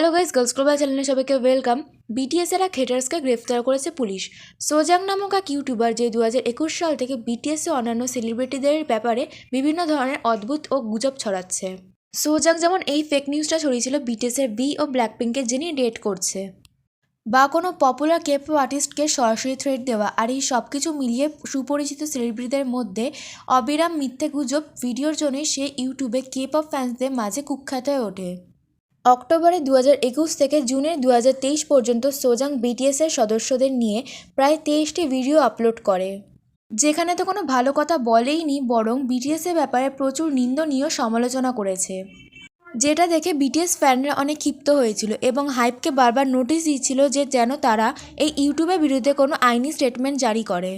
Hello guys girls global চ্যানেলে সবাইকে welcome BTS এর এক হেটার্সকে গ্রেফতার করেছে পুলিশ। সোজাং নামক এক ইউটিউবার যে দু একুশ সাল থেকে বিটিএস অন্যান্য সেলিব্রিটিদের ব্যাপারে বিভিন্ন ধরনের অদ্ভুত ও গুজব ছড়াচ্ছে। সোজাং যেমন এই ফেক নিউজটা ছড়িয়েছিল বিটিএস এর বি ও ব্ল্যাক পিঙ্কের যিনি ডেট করছে। বা কোনো পপুলার কেপ আর্টিস্টকে সরাসরি থ্রেট দেওয়া আর এই সব কিছু মিলিয়ে সুপরিচিত সেলিব্রিটিদের মধ্যে অবিরাম মিথ্যে গুজব, ভিডিওর জন্যই সে ইউটিউবে কেপ অফ ফ্যান্সদের মাঝে কুখ্যাত হয়ে ওঠে। অক্টোবরে দু একুশ থেকে জুনের দু তেইশ পর্যন্ত সোজাং বিটিএসের সদস্যদের নিয়ে প্রায় তেইশটি ভিডিও আপলোড করে। যেখানে তো কোনো ভালো কথা বলেইনি, বরং বিটিএসের ব্যাপারে প্রচুর নিন্দনীয় সমালোচনা করেছে। যেটা দেখে বিটিএস ফ্যানরা অনেক ক্ষিপ্ত হয়েছিল এবং হাইপকে বারবার নোটিশ দিচ্ছিল যে যেন তারা এই ইউটিউবের বিরুদ্ধে কোনো আইনি স্টেটমেন্ট জারি করে।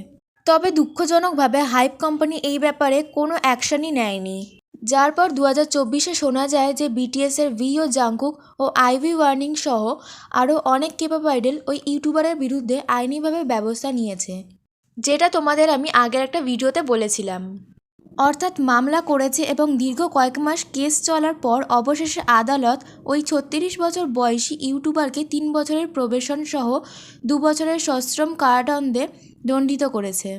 তবে দুঃখজনকভাবে হাইপ কোম্পানি এই ব্যাপারে কোনো অ্যাকশনই নেয়নি। যার পর দু হাজার চব্বিশে শোনা যায় যে বিটিএসের ভি ও জাংকুক ও আইভি ওয়ার্নিং সহ আরও অনেক কেপপ আইডল ওই ইউটিউবারের বিরুদ্ধে আইনিভাবে ব্যবস্থা নিয়েছে। যেটা তোমাদের আমি আগের একটা ভিডিওতে বলেছিলাম। অর্থাৎ মামলা করেছে এবং দীর্ঘ কয়েক মাস কেস চলার পর অবশেষে আদালত ওই ছত্রিশ বছর বয়সী ইউটিউবারকে তিন বছরের প্রবেশন সহ দু বছরের সশ্রম কারাদণ্ডে দণ্ডিত করেছে।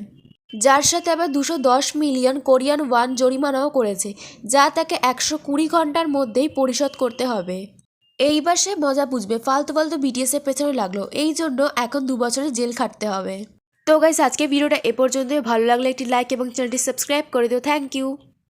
যার সাথে আবার দুশো দশ মিলিয়ন কোরিয়ান ওয়ান জরিমানাও করেছে, যা তাকে একশো কুড়ি ঘণ্টার মধ্যেই পরিশোধ করতে হবে। এইবার সে মজা বুঝবে, ফালতু ফালতু বিটিএসের পেছনে লাগল, এই জন্য এখন দু বছরের জেল খাটতে হবে। তো গাইস আজকে ভিডিওটা এ পর্যন্তই। ভালো লাগলে একটি লাইক এবং চ্যানেলটি সাবস্ক্রাইব করে দিও। Thank you